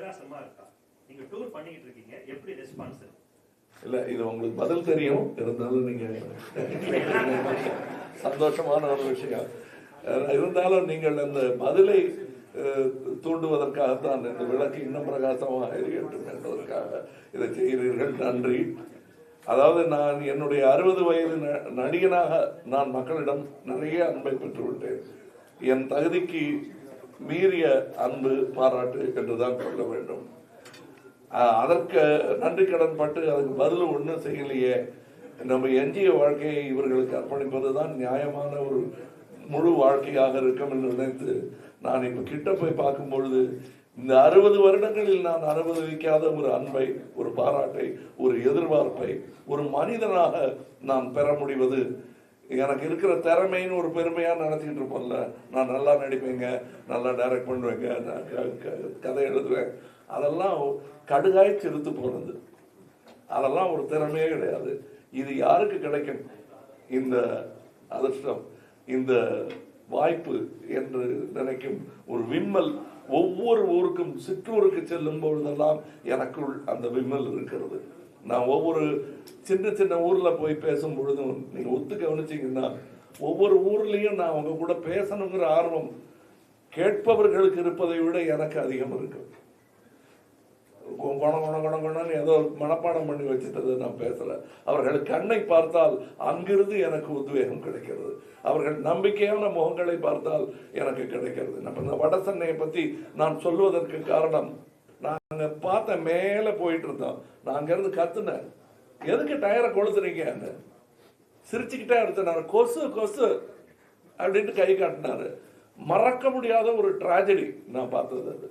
பிரகாசமா இருக்கா? நீங்க டூர் பண்ணிக்கிட்டு இருக்கீங்க எப்படி ரெஸ்பான்ஸ் இல்ல இது உங்களுக்கு பதில் தெரியும். இருந்தாலும் நீங்க சந்தோஷமான ஒரு விஷயம். இருந்தாலும் நீங்கள் அந்த பதிலை தூண்டுவதற்காகத்தான் இந்த விளக்கு இன்னும் பிரகாசமாக எரியட்டும் என்பதற்காக இதை செய்கிறீர்கள். நன்றி. அதாவது நான் என்னுடைய அறுபது வயது நடிகனாக நான் மக்களிடம் நிறைய அன்பை பெற்று விட்டேன் என் தகுதிக்கு மீறிய அன்பு பாராட்டு என்றுதான் சொல்ல வேண்டும். ஆஹ் அதற்கு நன்றி கடன் பட்டு அதுக்கு பதில் ஒன்றும் செய்யலையே. நம்ம எஞ்சிய வாழ்க்கையை இவர்களுக்கு அர்ப்பணிப்பது தான் நியாயமான ஒரு முழு வாழ்க்கையாக இருக்கும் என்று நினைத்து நான் இப்ப கிட்ட போய் பார்க்கும் பொழுது இந்த அறுபது வருடங்களில் நான் அனுபவிக்காத ஒரு அன்பை ஒரு பாராட்டை ஒரு எதிர்பார்ப்பை ஒரு மனிதனாக நான் பெற முடிவது எனக்கு இருக்கிற திறமைன்னு ஒரு பெருமையா நினைச்சிட்டு இருப்போம்ல. நான் நல்லா நடிப்பேங்க நல்லா டைரக்ட் பண்ணுவேங்க நான் க- க- கதை எழுதுவேன். அதெல்லாம் கடுகாய் செலுத்து போனது. அதெல்லாம் ஒரு திறமையே கிடையாது. இது யாருக்கு கிடைக்கும்? இந்த அதிர்ஷ்டம் இந்த வாய்ப்பு என்று நினைக்கும் ஒரு விம்மல் ஒவ்வொரு ஊருக்கும் சிற்றூருக்கு செல்லும் பொழுதெல்லாம் எனக்குள் அந்த விம்மல் இருக்கிறது. நான் ஒவ்வொரு சின்ன சின்ன ஊரில் போய் பேசும் பொழுதும் நீங்கள் ஒத்து கவனிச்சிங்கன்னா ஒவ்வொரு ஊர்லேயும் நான் அவங்க கூட பேசணுங்கிற ஆர்வம் கேட்பவர்களுக்கு இருப்பதை விட எனக்கு அதிகம் இருக்கு. குண குண குண குணன்னு ஏதோ மனப்பாடம் பண்ணி வச்சுட்டது நான் பேசல. அவர்கள் கண்ணை பார்த்தால் அங்கிருந்து எனக்கு உத்வேகம் கிடைக்கிறது. அவர்கள் நம்பிக்கையான முகங்களை பார்த்தால் எனக்கு கிடைக்கிறது. நம்ம இந்த வட சென்னையை பற்றி நான் சொல்வதற்கு காரணம் நாங்க பார்த்த மேல போயிட்டு இருந்தோம் நான் அங்கிருந்து கத்துனேன். எதுக்கு டயரை கொளுத்துறீங்கன்னு சிரிச்சுக்கிட்டே எடுத்தனாரு. கொசு கொசு அப்படின்ட்டு கை காட்டினாரு. மறக்க முடியாத ஒரு டிராஜடி நான் பார்த்தது அது.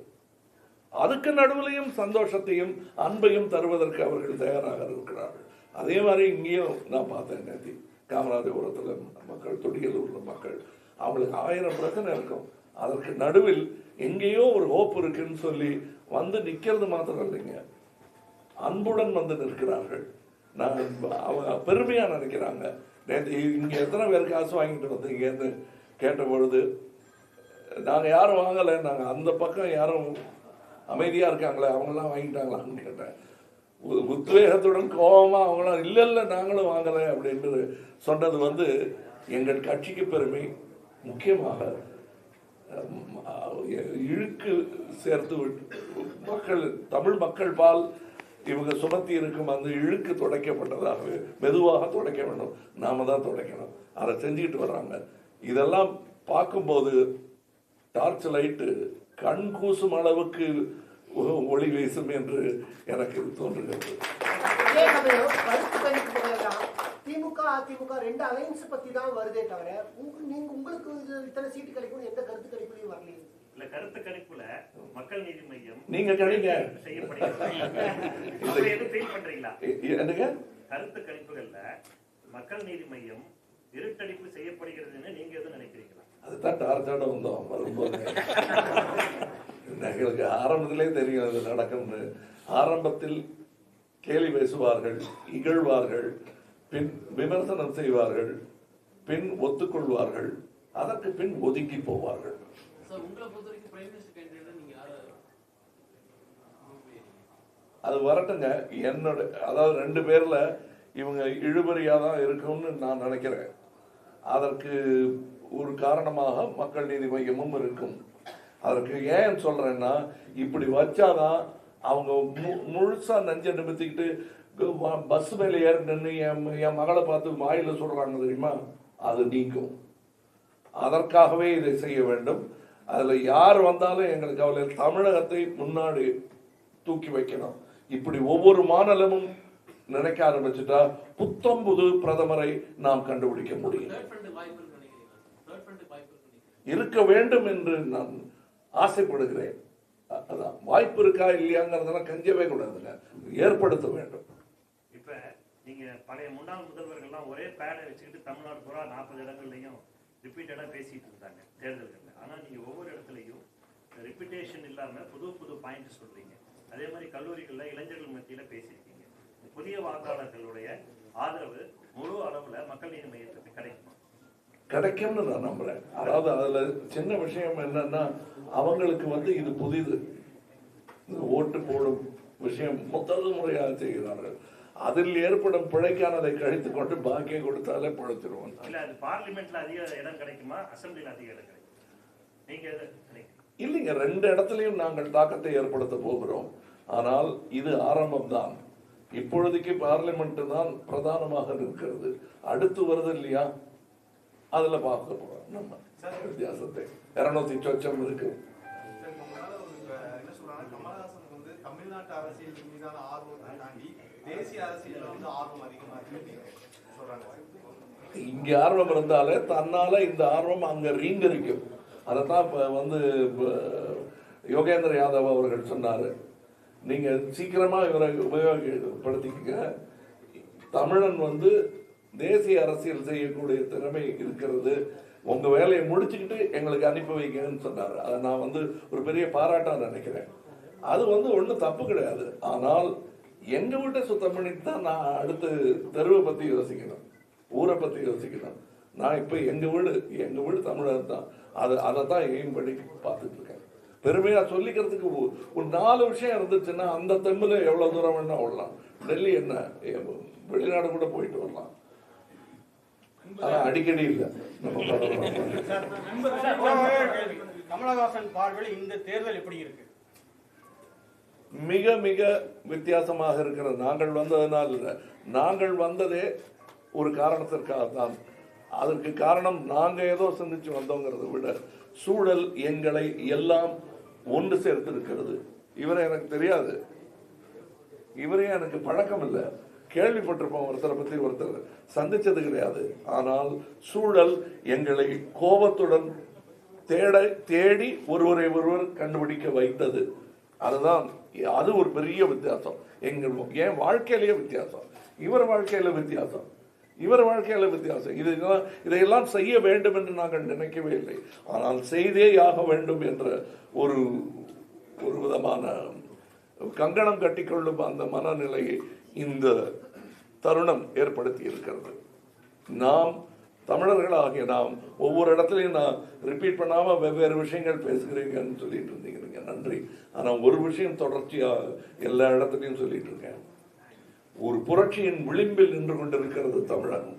அதுக்கு நடுவுலையும் சந்தோஷத்தையும் அன்பையும் தருவதற்கு அவர்கள் தயாராக இருக்கிறார்கள். அதே மாதிரி இங்கேயும் நான் பார்த்தேன் நேத்தி. காமராஜபுரத்தில் மக்கள் தொடியலூர்ல மக்கள். அவங்களுக்கு ஆயிரம் பிரச்சனை இருக்கும். அதற்கு நடுவில் எங்கேயோ ஒரு ஹோப் இருக்குன்னு சொல்லி வந்து நிற்கிறது மாத்திரம் இல்லைங்க. அன்புடன் வந்து நிற்கிறார்கள். நான் அவங்க பெருமையா நினைக்கிறாங்க. நேற்று இங்க எத்தனை பேர் காசு வாங்கிட்டு வந்தீங்கன்னு கேட்ட பொழுது நாங்கள் யாரும் வாங்கலை நாங்கள் அந்த பக்கம் யாரும் அமைதியாக இருக்காங்களே அவங்களாம் வாங்கிட்டாங்களான்னு கேட்டேன். உத்வேகத்துடன் கோபமாக அவங்களாம் இல்லை இல்லை நாங்களும் வாங்கலை அப்படின்னு சொன்னது வந்து எங்கள் கட்சிக்கு பெருமை. முக்கியமாக இழுக்கு சேர்த்து விட்டு மக்கள் தமிழ் மக்கள் பால் இவங்க சுமத்தி இருக்கும் அந்த இழுக்கு துடைக்கப்பட்டதாகவே மெதுவாக துடைக்க வேண்டும். நாம தான் துடைக்கணும். அதை செஞ்சுக்கிட்டு வர்றாங்க இதெல்லாம் பார்க்கும்போது டார்ச் லைட்டு கண் கூசும் அளவுக்கு ஒளி வீசும் என்று எனக்கு தோன்றுகிறது. திமுக அதிமுக ரெண்டு அலைன்ஸ் பத்தி தான் வருதே தவிர நீங்க உங்களுக்கு இத்தனை சீட்டு கிடைக்கும் இல்ல கருத்து கணிப்புல மக்கள் நீதி மையம் நீங்க கணிங்க. செய்யப்படுகிறது. என்னங்க? கருத்து கணிப்புகள்ல மக்கள் நீதி மையம் இருட்டடிப்பு செய்யப்படுகிறதுன்னு நீங்க எதுவும் நினைக்கிறீங்களா? அதுதான் வந்தோம் எங்களுக்கு ஆரம்பத்திலே தெரியும் அது நடக்கும்னு. ஆரம்பத்தில் கேலி பேசுவார்கள் இகழ்வார்கள் பின் விமர்சனம் செய்வார்கள் பின் ஒத்துக்கொள்வார்கள் அதற்கு பின் ஒதுங்கி போவார்கள். அது வரட்டுங்க. என்னோட அதாவது ரெண்டு பேர்ல இவங்க இழுபறியாக தான் இருக்கும்னு நான் நினைக்கிறேன். அதற்கு ஒரு காரணமாக மக்கள் நீதி மையமும் இருக்கும். அதற்கு ஏன் சொல்றேன்னா இப்படி வச்சாதான் அவங்க மு- முழுசா நெஞ்ச நிமித்திக்கிட்டு பஸ் மேல ஏறி நின்று என் என் மகளை பார்த்து வாயில சொல்றாங்க தெரியுமா? அது நீக்கும். அதற்காகவே இதை செய்ய வேண்டும். அதுல யார் வந்தாலும் எங்களுக்கு இல்லை. தமிழகத்தை முன்னாடி தூக்கி வைக்கணும். இப்படி ஒவ்வொரு மாநிலமும் நினைக்க ஆரம்பிச்சுட்டா புத்தம் புது பிரதமரை நாம் கண்டுபிடிக்க முடியும். இருக்க வேண்டும் என்று நான் ஆசைப்படுகிறேன். அதான் வாய்ப்பு இருக்கா இல்லையாங்கிறதெல்லாம் கஞ்சவே கூடாதுங்க ஏற்படுத்த வேண்டும். இப்ப நீங்க பழைய முன்னாள் முதல்வர்கள்லாம் ஒரே பேடை வச்சுக்கிட்டு தமிழ்நாடு பூரா நாற்பது இடங்கள்லையும் ரிப்பீட்டடா பேசிட்டு இருந்தாங்க தேர்தல்கள்ல. ஆனா நீங்க ஒவ்வொரு இடத்துலையும் ரிப்பீட்டேஷன் இல்லாம புது புது பாயிண்ட் சொல்றீங்க. அதே மாதிரி கல்லூரிகள்ல இளைஞர்கள் மத்தியில பேசியிருக்கீங்க. புதிய வாக்காளர்களுடைய ஆதரவு முழு அளவுல மக்கள் நீதி மையத்துக்கு கிடைக்குமா? கிடைக்கும்னு நான் நம்புறேன். அதாவது அதுல சின்ன விஷயம் என்னன்னா அவங்களுக்கு வந்து இது புதிது. ஓட்டு போடும் விஷயம் முதல் முறையாக செய்கிறார்கள். அதில் ஏற்படும் பிழைக்கானதை கழித்து கொண்டு பாக்கியை கொடுத்தாலே பிழைச்சிருவோம். இல்ல அது பார்லிமெண்ட்ல அதிக இடம் கிடைக்குமா? அசம்பிளில அதிக இடம் கிடைக்குமா? இல்லைங்க ரெண்டு இடத்துலையும் நாங்கள் தாக்கத்தை ஏற்படுத்த போகிறோம். ஆனால் இது ஆரம்பம்தான். இப்பொழுதைக்கு பார்லிமெண்ட் தான் பிரதானமாக இருக்கிறது அடுத்து வருது இல்லையா? அதுல பார்க்க போறோம். நம்ம வித்தியாசத்தை. இருநூத்தி சொச்சம் இருக்கு தமிழ்நாட்டு அரசியல் மீதான ஆர்வத்தை தாண்டி தேசிய அரசியல்ல வந்து ஆர்வம் அதிகமா இருக்கு. சொல்றாங்க இங்க ஆர்வம் இருந்தாலே தன்னால இந்த ஆர்வம் அங்க ரீங்கரிக்கும். அதைத்தான் இப்போ வந்து இப்போ யோகேந்திர யாதவ் அவர்கள் சொன்னார். நீங்கள் சீக்கிரமாக இவரை உபயோகப்படுத்திக்கங்க. தமிழன் வந்து தேசிய அரசியல் செய்யக்கூடிய திறமை இருக்கிறது. உங்கள் வேலையை முடிச்சுக்கிட்டு எங்களுக்கு அனுப்பி வைங்கன்னு சொன்னார். அதை நான் வந்து ஒரு பெரிய பாராட்டாக நினைக்கிறேன். அது வந்து ஒன்றும் தப்பு கிடையாது. ஆனால் எங்கள் வீட்டை சுத்தம் பண்ணிட்டு தான் நான் அடுத்து தெருவை பற்றி யோசிக்கணும். ஊரை பற்றி யோசிக்கணும். நான் இப்போ எங்கள் வீடு எங்கள் வீடு தமிழர் தான். அது அதை தான் எய்ம் பண்ணி பார்த்துட்டு இருக்கேன் பெருமையா சொல்லிக்கிறதுக்கு ஒரு நாலு விஷயம் இருந்துச்சுன்னா அந்த தெம்புல எவ்வளவு தூரம் வேணா ஓடலாம். டெல்லி என்ன? வெளிநாடு கூட போயிட்டு வரலாம். ஆனால் அடிக்கடி இல்லை. கமலஹாசன் பார்வையில் இந்த தேர்தல் எப்படி இருக்கு மிக மிக வித்தியாசமாக இருக்கிறது. நாங்கள் வந்ததுனால நாங்கள் வந்ததே ஒரு காரணத்திற்காக தான் அதற்கு காரணம் நாங்கள் ஏதோ சிந்திச்சு வந்தோங்கிறத விட சூழல் எங்களை எல்லாம் ஒன்று சேர்த்து இருக்கிறது இவரை எனக்கு தெரியாது. இவரே எனக்கு பழக்கம் இல்லை. கேள்விப்பட்டிருப்போம் ஒருத்தரை பற்றி ஒருத்தர். சந்திச்சது கிடையாது. ஆனால் சூழல் எங்களை கோபத்துடன் தேட தேடி ஒருவரை ஒருவர் கண்டுபிடிக்க வைத்தது. அதுதான் அது ஒரு பெரிய வித்தியாசம். எங்கள் என் வாழ்க்கையிலேயே வித்தியாசம். இவர் வாழ்க்கையில வித்தியாசம். இவர் வாழ்க்கையில வித்தியாசம். இதெல்லாம் இதையெல்லாம் செய்ய வேண்டும் என்று நாங்கள் நினைக்கவே இல்லை. ஆனால் செய்தே ஆக வேண்டும் என்ற ஒரு ஒரு விதமான கங்கணம் கட்டிக்கொள்ளும் அந்த மனநிலையை இந்த தருணம் ஏற்படுத்தி இருக்கிறது. நாம் தமிழர்களாகிய நாம் ஒவ்வொரு இடத்துலையும் நான் ரிப்பீட் பண்ணாமல் வெவ்வேறு விஷயங்கள் பேசுகிறீங்கன்னு சொல்லிட்டு இருந்தீங்க. நன்றி. ஆனால் ஒரு விஷயம் தொடர்ச்சியாக எல்லா இடத்துலையும் சொல்லிட்டு இருக்கேன். ஒரு புரட்சியின் விளிம்பில் நின்று கொண்டிருக்கிறது தமிழகம்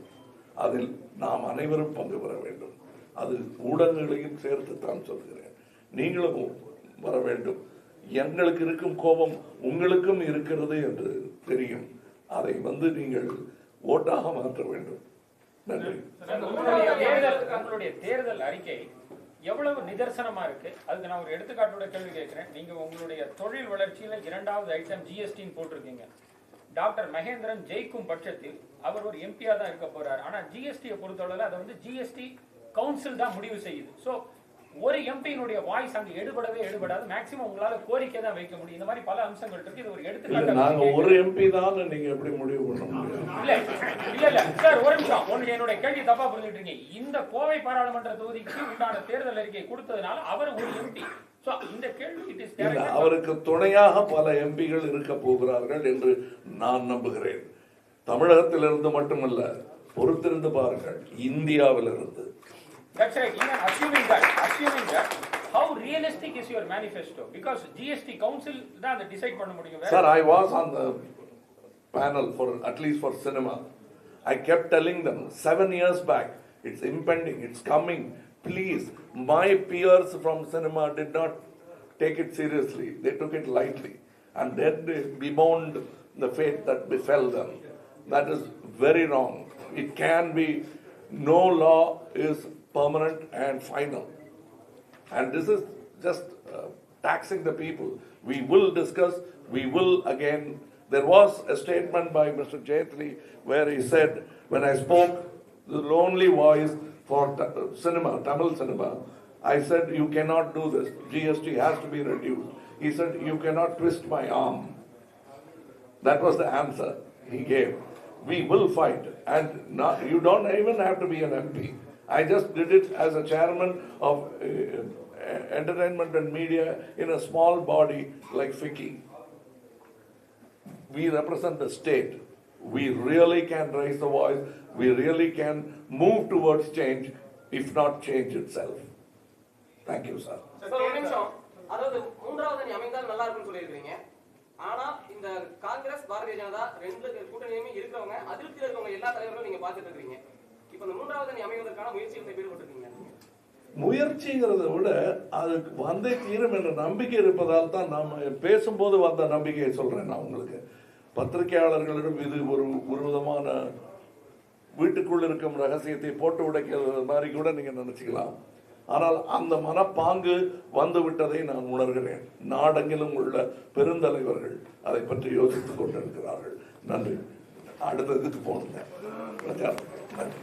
அதில் நாம் அனைவரும் பங்கு பெற வேண்டும். அது ஊடகங்களையும் சேர்த்து தான் சொல்கிறேன். நீங்களும் வர வேண்டும். எங்களுக்கு இருக்கும் கோபம் உங்களுக்கும் இருக்கிறது என்று தெரியும். அதை வந்து நீங்கள் ஓட்டாக மாற்ற வேண்டும். நன்றி. உங்களுடைய தேர்தல் தேர்தல் அறிக்கை எவ்வளவு நிதர்சனமா இருக்கு? அதுக்கு நான் ஒரு எடுத்துக்காட்டோட கேள்வி கேட்கிறேன். நீங்க உங்களுடைய தொழில் வளர்ச்சியில இரண்டாவது ஐட்டம் ஜிஎஸ்டின்னு போட்டிருக்கீங்க. டாக்டர் மகேந்திரன் ஜெயிக்கும் பட்சத்தில் அவர் ஒரு எம்பியா தான் இருக்க போறார். ஆனா ஜிஎஸ்டியை பொறுத்தளவுல அதை வந்து ஜிஎஸ்டி கவுன்சில் தான் முடிவு செய்யுது. சோ ஒரு எம்பியினுடைய வாய்ஸ் அங்க எடுபடவே எடுபடாது. மேக்சிமம் உங்களால கோரிக்கை தான் வைக்க முடியும். இந்த மாதிரி பல அம்சங்கள் இருக்கு. இது ஒரு எடுத்துக்காட்டு நாங்க ஒரு எம்பி தான் நீங்க எப்படி முடிவு பண்ண இல்ல இல்ல இல்ல. சார் ஒரு நிமிஷம். ஒன்று என்னுடைய கேள்வி தப்பா புரிஞ்சுட்டு இருக்கீங்க இந்த கோவை பாராளுமன்ற தொகுதிக்கு உண்டான தேர்தல் அறிக்கை கொடுத்ததுனால அவர் ஒரு எம்பி அவருக்கு துணையாக பல எம்பிகள் இருக்க போகிறார்கள் என்று நான் நம்புகிறேன் தமிழகத்திலிருந்து மட்டுமல்ல பொறுத்திருந்து பாருங்கள் இந்தியாவிலிருந்து That's right. Even assuming that, assuming that, how realistic is your manifesto? Because GST Council தான் அதை decide பண்ண முடியும். Sir, I was on the panel for, at least for cinema. I kept telling them, seven years back, it's impending, it's coming. Please, my peers from cinema did not take it seriously. They took it lightly. And then they bemoaned the fate that befell them. That is very wrong. It can be, no law is permanent and final. And this is just uh, taxing the people. We will discuss, we will again. There was a statement by Mr. Jaitley where he said, when I spoke the lonely voice for cinema, Tamil cinema, I said, you cannot do this. GST has to be reduced. He said, you cannot twist my arm. That was the answer he gave. We will fight, and not, you don't even have to be an MP. I just did it as a chairman of uh, entertainment and media in a small body like FICCI. We represent the state. We really can raise the voice. We really can move towards change, if not change itself. Thank you, sir. அதாவது மூன்றாவது அமைந்தால் நல்லா இருக்கும்னு சொல்லியிருக்கீங்க ஆனா இந்த காங்கிரஸ் பாரதிய ஜனதா ரெண்டு கூட்டணியுமே இருக்கிறவங்க அதிருப்தியில் இருக்கவங்க எல்லா தலைவர்களும் நீங்க பார்த்துட்டு இருக்கீங்க இப்ப இந்த மூன்றாவது அணி அமைவதற்கான முயற்சியில் ஈடுபட்டிருக்கீங்க முயற்சிங்கிறத விட அதுக்கு வந்தே தீரும் என்ற நம்பிக்கை இருப்பதால் தான் நாம் பேசும்போது வந்த நம்பிக்கையை சொல்றேன் நான் உங்களுக்கு பத்திரிகையாளர்களிடம் இது ஒரு ஒரு விதமான வீட்டுக்குள் இருக்கும் ரகசியத்தை போட்டு உடைக்கிறது மாதிரி கூட நீங்கள் நினச்சிக்கலாம். ஆனால் அந்த மனப்பாங்கு வந்து விட்டதை நான் உணர்கிறேன். நாடெங்கிலும் உள்ள பெருந்தலைவர்கள் அதை பற்றி யோசித்துக் கொண்டிருக்கிறார்கள். நன்றி. அடுத்த இதுக்கு போகணுங்க நன்றி.